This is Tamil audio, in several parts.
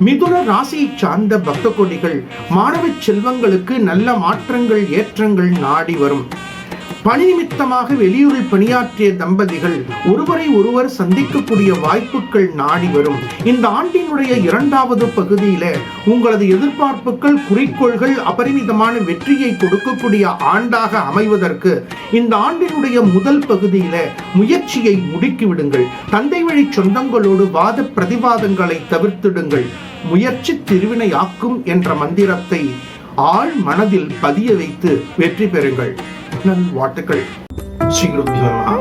மிதுன ராசியை சார்ந்த பக்த கோடிகள் மாணவ செல்வங்களுக்கு நல்ல மாற்றங்கள் ஏற்றங்கள் நாடி வரும். பணி நிமித்தமாக வெளியூரில் பணியாற்றிய தம்பதிகள் ஒருவரை ஒருவர் சந்திக்கக்கூடிய வாய்ப்புகள் நாடி வரும். இந்த ஆண்டினுடைய இரண்டாவது பகுதியில உங்களது எதிர்பார்ப்புகள் குறிக்கோள்கள் அபரிமிதமான வெற்றியை கொடுக்கக்கூடிய ஆண்டாக அமைவதற்கு இந்த ஆண்டினுடைய முதல் பகுதியில முயற்சியை முடுக்கிவிடுங்கள். தந்தை வழி சொந்தங்களோடு வாத பிரதிவாதங்களை தவிர்த்திடுங்கள். முயற்சி திருவினையாக்கும் என்ற மந்திரத்தை ஆழ் மனதில் பதிய வைத்து வெற்றி பெறுங்கள். நல் வாழ்த்துக்கள் ஸ்ரீ குருபியோ நமः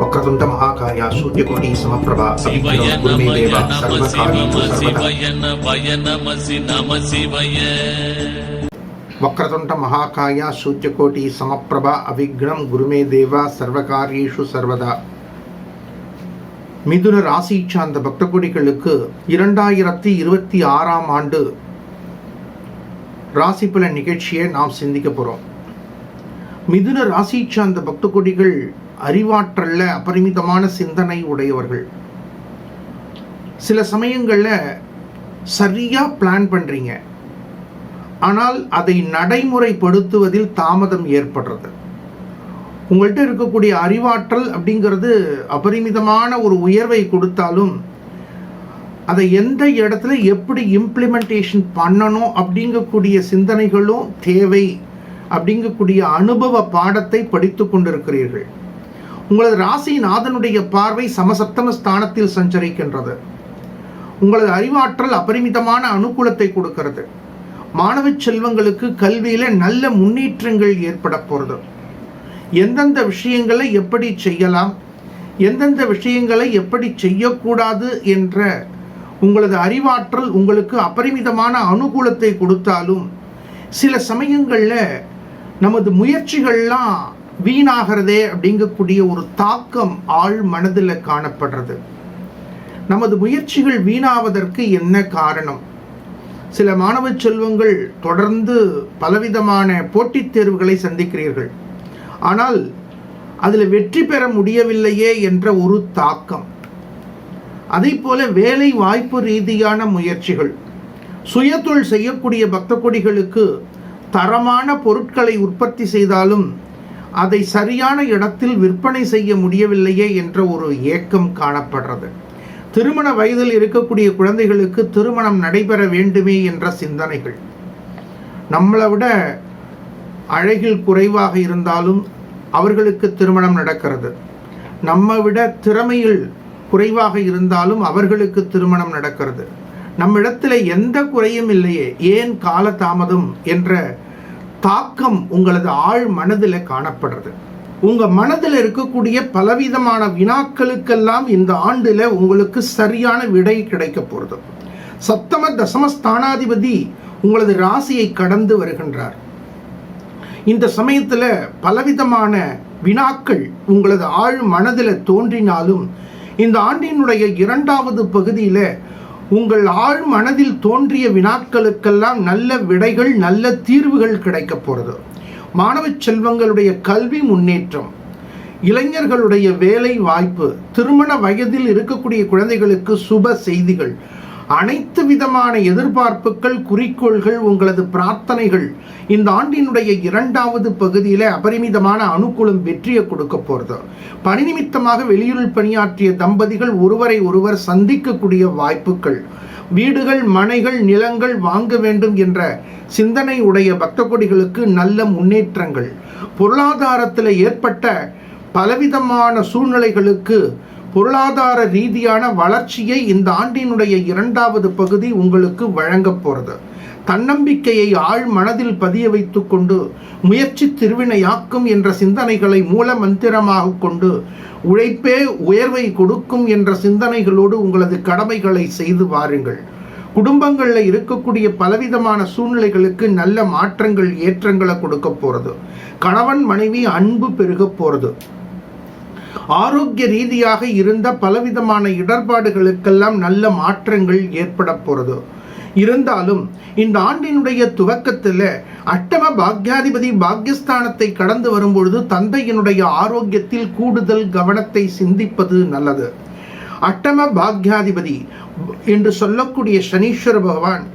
வக்ரதுண்ட மகாகாய சூரியகோடி சமப்பிரபா சிவய அபிநவ குருமே நம தேவா நம சர்வகாரியேஷு சிவ சர்வதா சிவய நவய நம சி நம சிவய வக்ரதுண்ட மகாகாய சூரியகோடி சமப்பிரபா அவிக்னம் குருமே தேவா சர்வகாரியேஷு சர்வதா மிதுன ராசி சார்ந்த பக்தகுடிகளுக்கு இரண்டாயிரத்தி இருபத்தி ஆறாம் ஆண்டு ராசி பலன் நிகழ்ச்சியை நாம் சிந்திக்க போறோம். மிதுன ராசி சார்ந்த பக்த கொடிகள் அறிவாற்றல்ல அபரிமிதமான சிந்தனை உடையவர்கள். சில சமயங்களில் சரியாக பிளான் பண்ணுறீங்க ஆனால் அதை நடைமுறைப்படுத்துவதில் தாமதம் ஏற்படுறது. உங்கள்கிட்ட இருக்கக்கூடிய அறிவாற்றல் அப்படிங்கிறது அபரிமிதமான ஒரு உயர்வை கொடுத்தாலும் அதை எந்த இடத்துல எப்படி இம்ப்ளிமெண்டேஷன் பண்ணணும் அப்படிங்கக்கூடிய சிந்தனைகளும் தேவை. அப்படிங்கக்கூடிய அனுபவ பாடத்தை படித்து கொண்டிருக்கிறீர்கள். உங்களது ராசிநாதனுடைய பார்வை சமசப்தம ஸ்தானத்தில் சஞ்சரிக்கின்றது. உங்களது அறிவாற்றல் அபரிமிதமான அனுகூலத்தை கொடுக்கிறது. மாணவ செல்வங்களுக்கு கல்வியில நல்ல முன்னேற்றங்கள் ஏற்பட போகிறது எந்தெந்த விஷயங்களை எப்படி செய்யலாம்? எந்தெந்த விஷயங்களை எப்படி செய்யக்கூடாது என்ற உங்களது அறிவாற்றல் உங்களுக்கு அபரிமிதமான அனுகூலத்தை கொடுத்தாலும் சில சமயங்களில் நமது முயற்சிகள்லாம் வீணாகிறதே அப்படிங்கக்கூடிய ஒரு தாக்கம் ஆழ் மனதில் காணப்படுறது. நமது முயற்சிகள் வீணாவதற்கு என்ன காரணம்? சில மாணவ செல்வங்கள் தொடர்ந்து பலவிதமான போட்டித் தேர்வுகளை சந்திக்கிறீர்கள். ஆனால் அதில் வெற்றி பெற முடியவில்லையே என்ற ஒரு தாக்கம். அதே போல வேலை வாய்ப்பு ரீதியான முயற்சிகள் சுயத்தொழில் செய்யக்கூடிய பக்த கொடிகளுக்கு தரமான பொருட்களை உற்பத்தி செய்தாலும் அதை சரியான இடத்தில் விற்பனை செய்ய முடியவில்லையே என்ற ஒரு ஏக்கம் காணப்படுறது. திருமண வயதில் இருக்கக்கூடிய குழந்தைகளுக்கு திருமணம் நடைபெற வேண்டுமே என்ற சிந்தனைகள். நம்மளை விட அழகில் குறைவாக இருந்தாலும் அவர்களுக்கு திருமணம் நடக்கிறது. நம்ம விட திறமையில் குறைவாக இருந்தாலும் அவர்களுக்கு திருமணம் நடக்கிறது. நம்மிடத்தில் எந்த குறையும் இல்லையே ஏன் கால தாமதம் என்ற தாக்கம் உங்களது ஆழ் மனதில் காணப்படுறது. உங்க மனதில் இருக்கக்கூடிய பலவிதமான வினாக்களுக்கெல்லாம் இந்த ஆண்டுல உங்களுக்கு சரியான விடை கிடைக்க போறது. சப்தம தசம ஸ்தானாதிபதி உங்களது ராசியை கடந்து வருகின்றார். இந்த சமயத்துல பலவிதமான வினாக்கள் உங்களது ஆழ் மனதில் தோன்றினாலும் இந்த ஆண்டினுடைய இரண்டாவது பகுதியில உங்கள் ஆழ் மனதில் தோன்றிய வினாக்களுக்கெல்லாம் நல்ல விடைகள் நல்ல தீர்வுகள் கிடைக்க போறது. மாணவ செல்வங்களுடைய கல்வி முன்னேற்றம். இளைஞர்களுடைய வேலை வாய்ப்பு திருமண வயதில் இருக்கக்கூடிய குழந்தைகளுக்கு சுப செய்திகள் அனைத்து விதமான எதிர்பார்ப்புகள் குறிக்கோள்கள் உங்களது பிரார்த்தனைகள் இந்த ஆண்டினுடைய இரண்டாவது பகுதியில் அபரிமிதமான அனுகூலம் வெற்றியை கொடுக்க போகிறது. பணி நிமித்தமாக வெளியூரில் பணியாற்றிய தம்பதிகள் ஒருவரை ஒருவர் சந்திக்கக்கூடிய வாய்ப்புகள். வீடுகள் மனைகள் நிலங்கள் வாங்க வேண்டும் என்ற சிந்தனை உடைய பக்த கொடிகளுக்கு நல்ல முன்னேற்றங்கள். பொருளாதாரத்தில் ஏற்பட்ட பலவிதமான சூழ்நிலைகளுக்கு பொருளாதார ரீதியான வளர்ச்சியை இந்த ஆண்டினுடைய இரண்டாவது பகுதி உங்களுக்கு வழங்கப் போகிறது தன்னம்பிக்கையை ஆழ் மனதில் பதிய வைத்துக்கொண்டு முயற்சி திருவினையாக்கும் என்ற சிந்தனைகளை மூல மந்திரமாக கொண்டு உழைப்பே உயர்வை கொடுக்கும் என்ற சிந்தனைகளோடு உங்களது கடமைகளை செய்து வாருங்கள். குடும்பங்களில் இருக்கக்கூடிய பலவிதமான சூழ்நிலைகளுக்கு நல்ல மாற்றங்கள் ஏற்றங்களை கொடுக்க போகிறது கணவன் மனைவி அன்பு பெருக போகிறது ஆரோக்கிய ரீதியாக இருந்த பலவிதமான இடர்பாடுகளுக்கெல்லாம் நல்ல மாற்றங்கள் ஏற்பட போகிறது இருந்தாலும் இந்த ஆண்டினுடைய துவக்கத்தில் அட்டம பாக்யாதிபதி பாக்யஸ்தானத்தை கடந்து வரும்பொழுது தந்தையினுடைய ஆரோக்கியத்தில் கூடுதல் கவனத்தை சிந்திப்பது நல்லது. அட்டம பாக்யாதிபதி என்று சொல்லக்கூடிய சனீஸ்வர பகவான்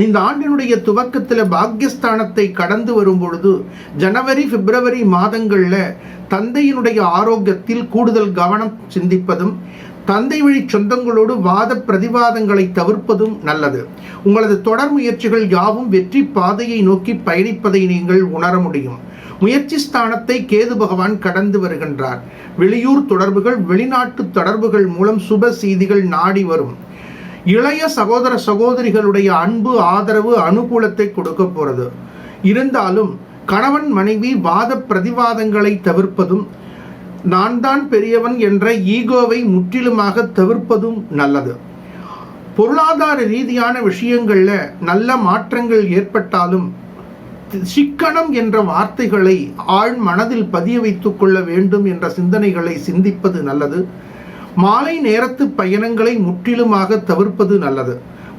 இந்த ஆண்டினுடைய துவக்கத்தில் பாக்யஸ்தானத்தை கடந்து வரும் பொழுது ஜனவரி பிப்ரவரி மாதங்களில் தந்தையினுடைய ஆரோக்கியத்தில் கூடுதல் கவனம் சிந்திப்பதும் தந்தை வழி சொந்தங்களோடு வாத பிரதிவாதங்களை தவிர்ப்பதும் நல்லது. உங்களது தொடர் முயற்சிகள் யாவும் வெற்றி பாதையை நோக்கி பயணிப்பதை நீங்கள் உணர முடியும். முயற்சி ஸ்தானத்தை கேது பகவான் கடந்து வருகின்றார். வெளியூர் தொடர்புகள் வெளிநாட்டு தொடர்புகள் மூலம் சுப செய்திகள் நாடி வரும். இளைய சகோதர சகோதரிகளுடைய அன்பு ஆதரவு அனுகூலத்தை கொடுக்க போகிறது இருந்தாலும் கணவன் மனைவி வாத பிரதிவாதங்களை தவிர்ப்பதும் நான் தான் பெரியவன் என்ற ஈகோவை முற்றிலுமாக தவிர்ப்பதும் நல்லது. பொருளாதார ரீதியான விஷயங்கள்ல நல்ல மாற்றங்கள் ஏற்பட்டாலும் சிக்கனம் என்ற வார்த்தைகளை ஆழ் மனதில் பதிய வைத்துக் கொள்ள வேண்டும் என்ற சிந்தனைகளை சிந்திப்பது நல்லது. மாலை நேரத்து பயணங்களை முற்றிலுமாக தவிர்ப்பது நல்லது.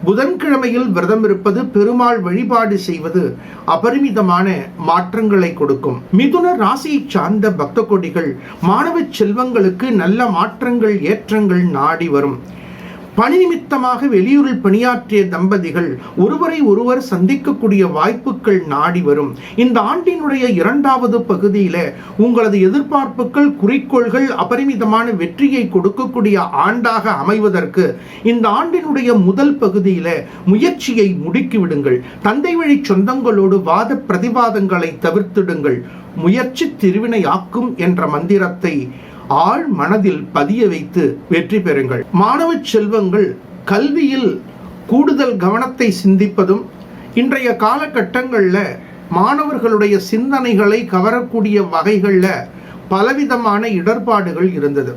புதன்கிழமையில் விரதம் இருப்பது பெருமாள் வழிபாடு செய்வது அபரிமிதமான மாற்றங்களை கொடுக்கும். மிதுன ராசியை சார்ந்த பக்த கொடிகள் மாணவ செல்வங்களுக்கு நல்ல மாற்றங்கள் ஏற்றங்கள் நாடி வரும். பணி நிமித்தமாக வெளியூரில் பணியாற்றிய தம்பதிகள் ஒருவரை ஒருவர் சந்திக்கக்கூடிய வாய்ப்புகள் நாடி வரும். இந்த ஆண்டினுடைய இரண்டாவது பகுதியில உங்களது எதிர்பார்ப்புகள் குறிக்கோள்கள் அபரிமிதமான வெற்றியை கொடுக்கக்கூடிய ஆண்டாக அமைவதற்கு இந்த ஆண்டினுடைய முதல் பகுதியில முயற்சியை முடுக்கிவிடுங்கள். தந்தை வழி சொந்தங்களோடு வாத பிரதிவாதங்களை தவிர்த்திடுங்கள். முயற்சி திருவினையாக்கும் என்ற மந்திரத்தை ஆழ் மனதில் பதிய வைத்து வெற்றி பெறுங்கள். மாணவ செல்வங்கள் கல்வியில் கூடுதல் கவனத்தை சிந்திப்பதும் இன்றைய காலகட்டங்களில் மாணவர்களுடைய சிந்தனைகளை கவரக்கூடிய வகைகளில் பலவிதமான இடர்பாடுகள் இருந்தது.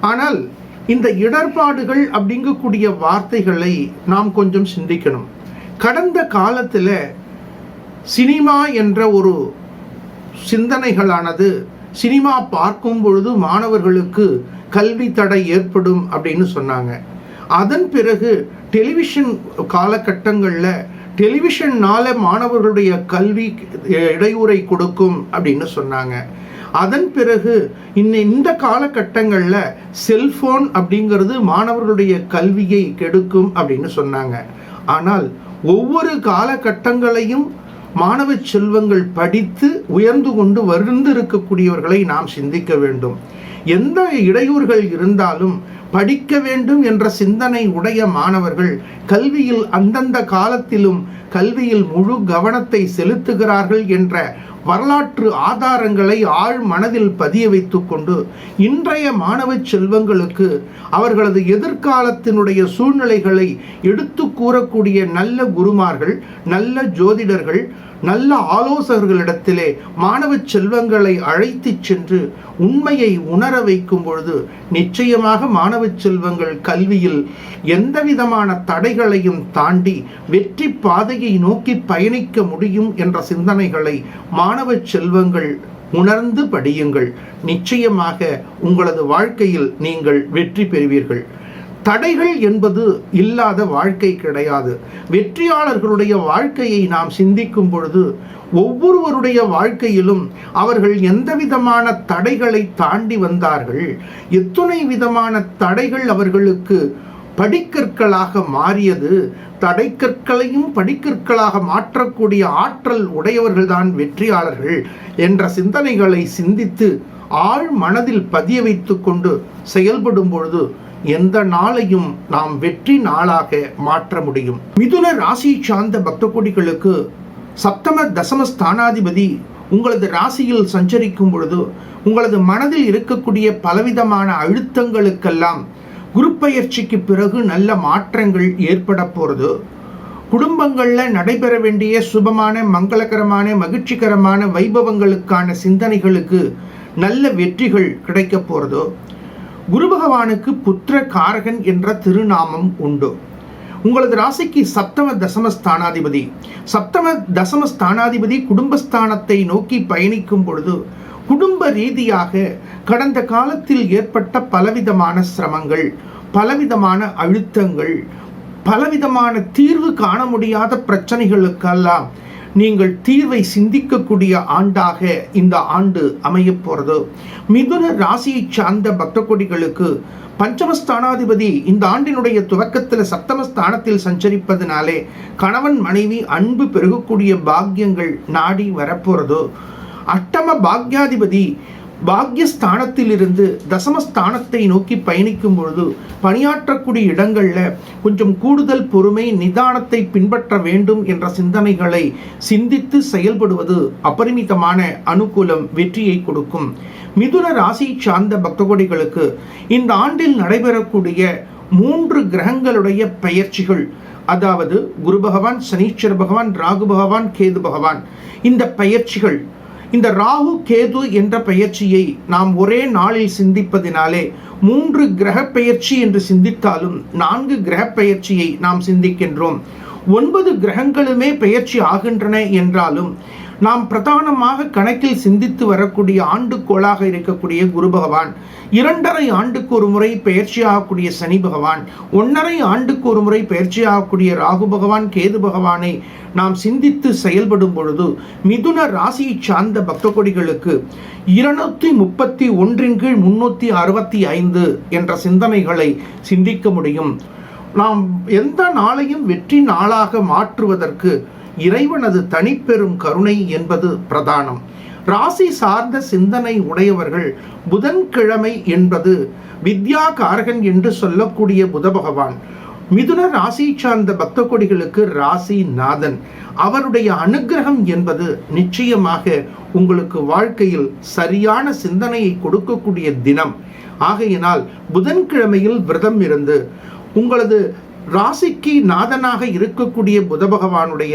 ஆனால் இந்த இடர்பாடுகள் அப்படிங்கக்கூடிய வார்த்தைகளை நாம் கொஞ்சம் சிந்திக்கணும். கடந்த காலத்தில் சினிமா என்ற ஒரு சிந்தனைகளானது சினிமா பார்க்கும் பொழுது மாணவர்களுக்கு கல்வி தடை ஏற்படும் அப்படின்னு சொன்னாங்க. அதன் பிறகு டெலிவிஷன் காலகட்டங்களில் டெலிவிஷன்னால மாணவர்களுடைய கல்வி இடையூறை கொடுக்கும் அப்படின்னு சொன்னாங்க. அதன் பிறகு இன்ன இந்த காலகட்டங்களில் செல்ஃபோன் அப்படிங்கிறது மாணவர்களுடைய கல்வியை கெடுக்கும் அப்படின்னு சொன்னாங்க. ஆனால் ஒவ்வொரு காலகட்டங்களையும் மாணவ செல்வங்கள் படித்து உயர்ந்து கொண்டு வருந்து இருக்கக்கூடியவர்களை நாம் சிந்திக்க வேண்டும். எந்த இடையூறுகள் இருந்தாலும் படிக்க வேண்டும் என்ற சிந்தனை உடைய மாணவர்கள் கல்வியில் அந்தந்த காலத்திலும் கல்வியில் முழு கவனத்தை செலுத்துகிறார்கள் என்ற வரலாற்று ஆதாரங்களை ஆழ் மனதில் பதிய வைத்துக்கொண்டு இன்றைய மாணவ செல்வங்களுக்கு அவர்களது எதிர்காலத்தினுடைய சூழ்நிலைகளை எடுத்து கூறக்கூடிய நல்ல குருமார்கள் நல்ல ஜோதிடர்கள் நல்ல ஆலோசகர்களிடத்திலே மாணவ செல்வங்களை அழைத்து சென்று உண்மையை உணர வைக்கும் பொழுது நிச்சயமாக மாணவ செல்வங்கள் கல்வியில் எந்த விதமான தடைகளையும் தாண்டி வெற்றி பாதையை நோக்கி பயணிக்க முடியும் என்ற சிந்தனைகளை மாணவ செல்வங்கள் உணர்ந்து படியுங்கள். நிச்சயமாக உங்களது வாழ்க்கையில் நீங்கள் வெற்றி பெறுவீர்கள். தடைகள் என்பது இல்லாத வாழ்க்கை கிடையாது. வெற்றியாளர்களுடைய வாழ்க்கையை நாம் சிந்திக்கும் பொழுது ஒவ்வொருவருடைய வாழ்க்கையிலும் அவர்கள் எந்த விதமான தடைகளை தாண்டி வந்தார்கள் எத்தனை விதமான தடைகள் அவர்களுக்கு படிக்கற்களாக மாறியது தடைக்கற்களையும் படிக்கற்களாக மாற்றக்கூடிய ஆற்றல் உடையவர்கள்தான் வெற்றியாளர்கள் என்ற சிந்தனைகளை சிந்தித்து ஆழ் மனதில் பதிய வைத்து கொண்டு செயல்படும் பொழுது எந்த நாளையும் நாம் வெற்றி நாளாக மாற்ற முடியும். மிதுன ராசி சார்ந்த பக்த கோடிகளுக்கு சப்தம தசம ஸ்தானாதிபதி உங்களது ராசியில் சஞ்சரிக்கும் பொழுது உங்களது மனதில் இருக்கக்கூடிய பலவிதமான அழுத்தங்களுக்கெல்லாம் குரு பயிற்சிக்கு பிறகு நல்ல மாற்றங்கள் ஏற்பட போகிறது குடும்பங்களில் நடைபெற வேண்டிய சுபமான மங்களகரமான மகிழ்ச்சிகரமான வைபவங்களுக்கான சிந்தனைகளுக்கு நல்ல வெற்றிகள் கிடைக்க போகிறதோ குரு பகவானுக்கு புத்திர காரகன் என்ற திருநாமம் உண்டு. உங்களது ராசிக்கு சப்தம தசம ஸ்தானாதிபதி சப்தம தசம ஸ்தானாதிபதி குடும்பஸ்தானத்தை நோக்கி பயணிக்கும் பொழுது குடும்ப ரீதியாக கடந்த காலத்தில் ஏற்பட்ட பலவிதமான சிரமங்கள் பலவிதமான அழுத்தங்கள் பலவிதமான தீர்வு காண முடியாத பிரச்சனைகளுக்கெல்லாம் நீங்கள் தீர்வை சிந்திக்கக்கூடிய ஆண்டாக இந்த ஆண்டு அமையப் போகிறது மிதுன ராசியைச் சார்ந்த பக்த கொடிகளுக்கு பஞ்சமஸ்தானாதிபதி இந்த ஆண்டினுடைய துவக்கத்தில் சப்தமஸ்தானத்தில் சஞ்சரிப்பதனாலே கணவன் மனைவி அன்பு பெருகக்கூடிய பாக்கியங்கள் நாடி வரப்போகிறது அட்டம பாக்யாதிபதி பாக்யஸ்தானத்திலிருந்து தசமஸ்தானத்தை நோக்கி பயணிக்கும் பொழுது பணியாற்றக்கூடிய இடங்களில் கொஞ்சம் கூடுதல் பொறுமை நிதானத்தை பின்பற்ற வேண்டும் என்ற சிந்தனைகளை சிந்தித்து செயல்படுவது அபரிமிதமான அனுகூலம் வெற்றியை கொடுக்கும். மிதுன ராசி சார்ந்த பக்தகோடிகளுக்கு இந்த ஆண்டில் நடைபெறக்கூடிய மூன்று கிரகங்களுடைய பெயர்ச்சிகள் அதாவது குரு பகவான் சனீஸ்வர பகவான் ராகு பகவான் கேது பகவான் இந்த பெயர்ச்சிகள். இந்த ராகு கேது என்ற பெயர்ச்சியை நாம் ஒரே நாளில் சிந்திப்பதினாலே மூன்று கிரக பெயர்ச்சி என்று சிந்தித்தாலும் நான்கு கிரக பெயர்ச்சியை நாம் சிந்திக்கின்றோம். ஒன்பது கிரகங்களுமே பெயர்ச்சி ஆகின்றன என்றாலும் நாம் பிரதானமாக கணக்கில் சிந்தித்து வரக்கூடிய ஆண்டுக்கோளாக இருக்கக்கூடிய குரு பகவான் இரண்டரை ஆண்டுக்கு ஒரு முறை பெயர்ச்சியாகக்கூடிய சனி பகவான் ஒன்றரை ஆண்டுக்கு ஒரு முறை ஆகக்கூடிய ராகு பகவான் கேது பகவானை நாம் சிந்தித்து செயல்படும் பொழுது மிதுன ராசியை சார்ந்த பக்த கொடிகளுக்கு இருநூத்தி முப்பத்தி ஒன்றின் கீழ் முன்னூத்தி அறுபத்தி ஐந்து என்ற சிந்தனைகளை சிந்திக்க முடியும். நாம் எந்த நாளையும் வெற்றி நாளாக மாற்றுவதற்கு இறைவனது தனிப்பெரும் கருணை என்பது பிரதானம். ராசி சார்ந்த சிந்தனை உடையவர்கள் புதன்கிழமை என்பது வித்யா காரகன் என்று சொல்லக்கூடிய புத பகவான். மிதுன ராசி சார்ந்த பக்த கொடிகளுக்கு ராசி நாதன். அவருடைய அனுக்கிரகம் என்பது நிச்சயமாக உங்களுக்கு வாழ்க்கையில் சரியான சிந்தனையை கொடுக்கக்கூடிய தினம். ஆகையினால் புதன்கிழமையில் விரதம் இருந்து உங்களது ராசிக்கு நாதனாக இருக்கக்கூடிய புத பகவானுடைய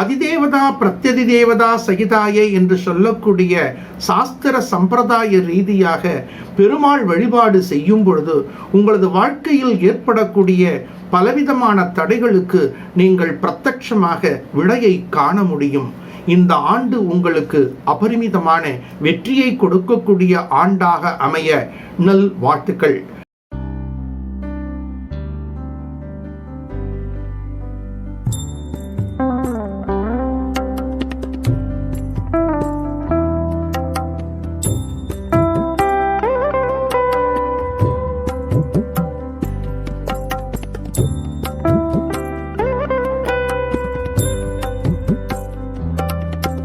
அதிதேவதா பிரத்யதி தேவதா சகிதாயே என்று சொல்லக்கூடிய சாஸ்திர சம்பிரதாய ரீதியாக பெருமாள் வழிபாடு செய்யும் பொழுது உங்களது வாழ்க்கையில் ஏற்படக்கூடிய பலவிதமான தடைகளுக்கு நீங்கள் பிரத்யட்சமாக விடையை காண முடியும். இந்த ஆண்டு உங்களுக்கு அபரிமிதமான வெற்றியை கொடுக்கக்கூடிய ஆண்டாக அமைய நல் வாழ்த்துக்கள்.